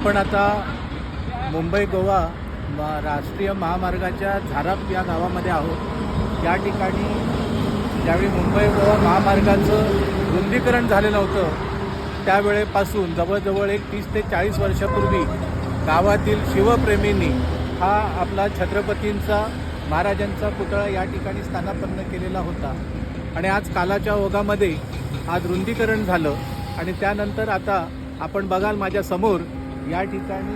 आपण आता मुंबई गोवा राष्ट्रीय महामार्गाच्या झाराप या गावामध्ये आहोत. या ठिकाणी ज्यावेळी मुंबई गोवा महामार्गाचं रुंदीकरण झालेलं होतं त्यावेळेपासून जवळजवळ एक तीस ते चाळीस वर्षापूर्वी गावातील शिवप्रेमींनी हा आपला छत्रपतींचा महाराजांचा पुतळा या ठिकाणी स्थानापन्न केलेला होता. आणि आज कालाच्या ओघामध्ये आज रुंदीकरण झालं. आणि त्यानंतर आता आपण बघाल माझ्यासमोर या ठिकाणी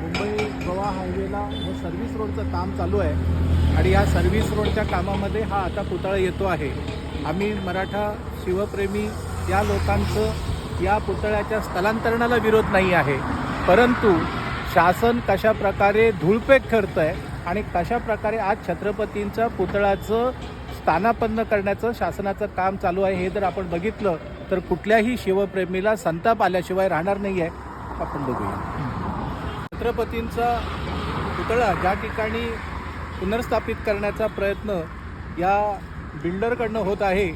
मुंबई गोवा हायवेला हे सर्व्हिस रोडचं काम चालू आहे. आणि या सर्व्हिस रोडच्या कामामध्ये हा आता पुतळा येतो आहे. आम्ही मराठा शिवप्रेमी या लोकांचं या पुतळ्याच्या स्थलांतरणाला विरोध नाही आहे. परंतु शासन कशा प्रकारे धूळपेक ठरतं आहे आणि कशा प्रकारे आज छत्रपतींच्या पुतळ्याचं स्थानापन्न करण्याचं शासनाचं काम चालू आहे हे जर आपण बघितलं तर कुठल्याही शिवप्रेमीला संताप आल्याशिवाय राहणार नाही आहे आपण बघूया. छत्रपतींचा पुतळा ज्या ठिकाणी पुनर्स्थापित करण्याचा प्रयत्न या बिल्डरकडनं होत आहे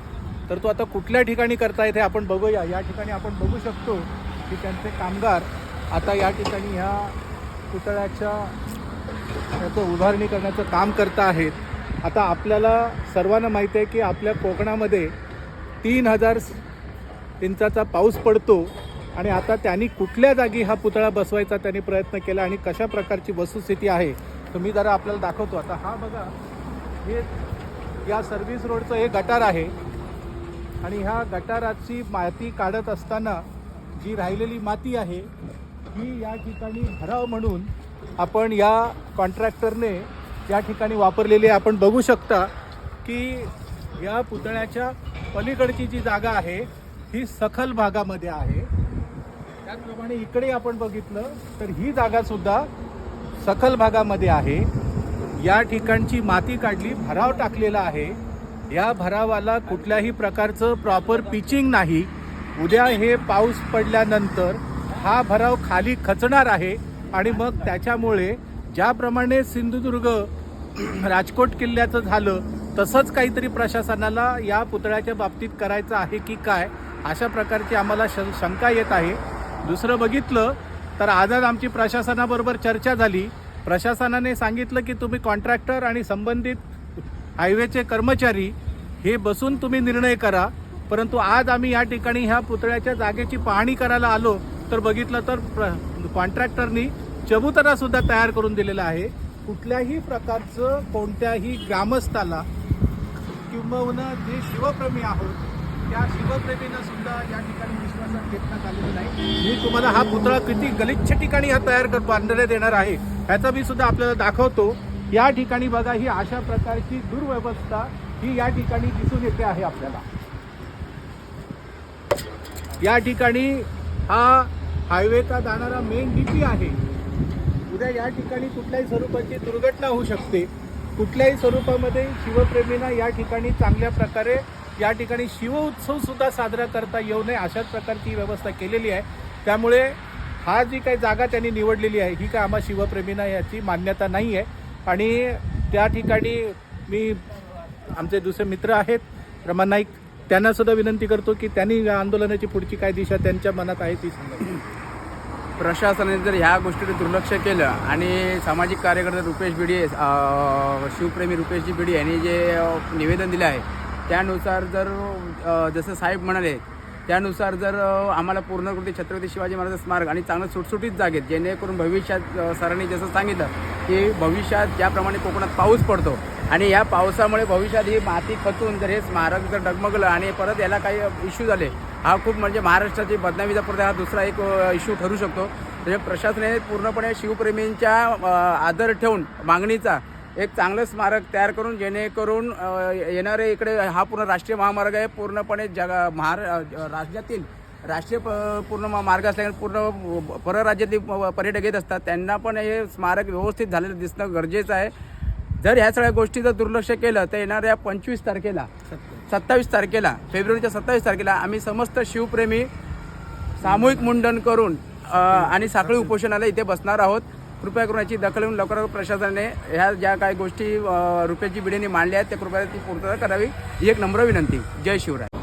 तर तो आता कुठल्या ठिकाणी करतायत हे आपण बघूया. या ठिकाणी आपण बघू शकतो की त्यांचे कामगार आता या ठिकाणी ह्या पुतळ्याच्या त्याचं उभारणी करण्याचं काम करत आहेत. आता आपल्याला सर्वांना माहिती आहे की आपल्या कोकणामध्ये तीन हजार इंचाचा पाऊस पडतो. आणि आता त्यांनी कुठल्या जागी हा पुतळा बसवायचा त्यांनी प्रयत्न केला आणि कशा प्रकारची वस्तुस्थिती आहे तर मी जरा आपल्याला दाखवतो. आता हा बघा हे या सर्व्हिस रोडचं हे गटार आहे. आणि ह्या गटाराची माती काढत असताना जी राहिलेली माती आहे ही या ठिकाणी भराव म्हणून आपण या कॉन्ट्रॅक्टरने या ठिकाणी वापरलेली आपण बघू शकता की या पुतळ्याच्या पलीकडची जी जागा आहे ही सखल भागामध्ये आहे. त्याचप्रमाणे इकडे आपण बघितलं तर ही जागा सुद्धा सखल भागामध्ये आहे. या ठिकाणची माती काढली भराव टाकलेला आहे. या भरावाला कुठल्याही प्रकारचं प्रॉपर पिचिंग नाही. उद्या हे पाऊस पडल्यानंतर हा भराव खाली खचणार आहे आणि मग त्याच्यामुळे ज्याप्रमाणे सिंधुदुर्ग राजकोट किल्ल्याचं झालं तसंच काहीतरी प्रशासनाला या पुतळ्याच्या बाबतीत करायचं आहे की काय अशा प्रकारची आम्हाला श शंका येत आहे. दुसरं बघितलं तर आजच आमची प्रशासनाबरोबर चर्चा झाली. प्रशासनाने सांगितलं की तुम्ही कॉन्ट्रॅक्टर आणि संबंधित हायवेचे कर्मचारी हे बसून तुम्ही निर्णय करा. परंतु आज आम्ही या ठिकाणी ह्या पुतळ्याच्या जागेची पाहणी करायला आलो. तर बघितलं तर प्र कॉन्ट्रॅक्टरनी चबुतरासुद्धा तयार करून दिलेला आहे. कुठल्याही प्रकारचं कोणत्याही ग्रामस्थाला किंबहुना जे शिवप्रेमी आहोत त्या शिवप्रेमींना सुद्धा या ठिकाणी नाही मी तुम्हाला हा पुतळा किती गलिच्छ ठिकाणी हा तयार कर बांधण्यात येणार आहे ह्याचा मी सुद्धा आपल्याला दाखवतो. या ठिकाणी बघा ही अशा प्रकारची दुर्व्यवस्था ही या ठिकाणी दिसून येते आहे आपल्याला. या ठिकाणी हा हायवेचा जाणारा मेन डीपी आहे. उद्या या ठिकाणी कुठल्याही स्वरूपाची दुर्घटना होऊ शकते. कुठल्याही स्वरूपामध्ये शिवप्रेमींना या ठिकाणी चांगल्या प्रकारे या ठिकाणी शिवउत्सव सुद्धा साजरा करता येऊ नये अशाच प्रकारची व्यवस्था केलेली आहे. त्यामुळे हा जी काही जागा त्यांनी निवडलेली आहे ही काय आम्हा शिवप्रेमींना याची मान्यता नाही आहे. आणि त्या ठिकाणी मी आमचे दुसरे मित्र आहेत रमण नाईक त्यांना सुद्धा विनंती करतो की त्यांनी या आंदोलनाची पुढची काय दिशा त्यांच्या मनात आहे ती सांगा. प्रशासनाने जर ह्या गोष्टीकडे दुर्लक्ष केलं आणि सामाजिक कार्यकर्ते रुपेश बिडी शिवप्रेमी रुपेशजी बिडी यांनी जे निवेदन दिलं आहे त्यानुसार जर जसं साहेब म्हणाले त्यानुसार जर आम्हाला पूर्णकृती छत्रपती शिवाजी महाराज स्मारक आणि चांगलं सुटसुटीत जागेत जेणेकरून भविष्यात सरांनी जसं सांगितलं की भविष्यात ज्याप्रमाणे कोकणात पाऊस पडतो आणि या पावसामुळे भविष्यात ही माती खचून जर हे स्मारक जर डगमगलं आणि परत याला काही इश्यू झाले हा खूप म्हणजे महाराष्ट्राची बदनामीचा परत हा दुसरा एक इश्यू ठरू शकतो. म्हणजे प्रशासनाने पूर्णपणे शिवप्रेमींच्या आदर ठेवून मागणीचा एक चांगलं स्मारक तयार करून जेणेकरून येणारे इकडे हा पूर्ण राष्ट्रीय महामार्ग आहे. पूर्णपणे जगा महार राज्यातील राष्ट्रीय प- पूर्ण मार्ग असल्याने पूर्ण परराज्यातील प- पर्यटक येत असतात. त्यांना पण हे स्मारक व्यवस्थित झालेलं दिसणं गरजेचं आहे. जर ह्या सगळ्या गोष्टी जर दुर्लक्ष केलं तर येणाऱ्या पंचवीस तारखेला सत्तावीस तारखेला फेब्रुवारीच्या सत्तावीस तारखेला आम्ही समस्त शिवप्रेमी सामूहिक मुंडन करून आणि साखळी उपोषणाला इथे बसणार आहोत. कृपया करून याची दखल घेऊन लवकर प्रशासनाने ह्या ज्या काही गोष्टी रुपयाची बिडीने मांडल्या आहेत त्या कृपया ती पूर्तता करावी. ही एक नम्र विनंती. जय शिवराय.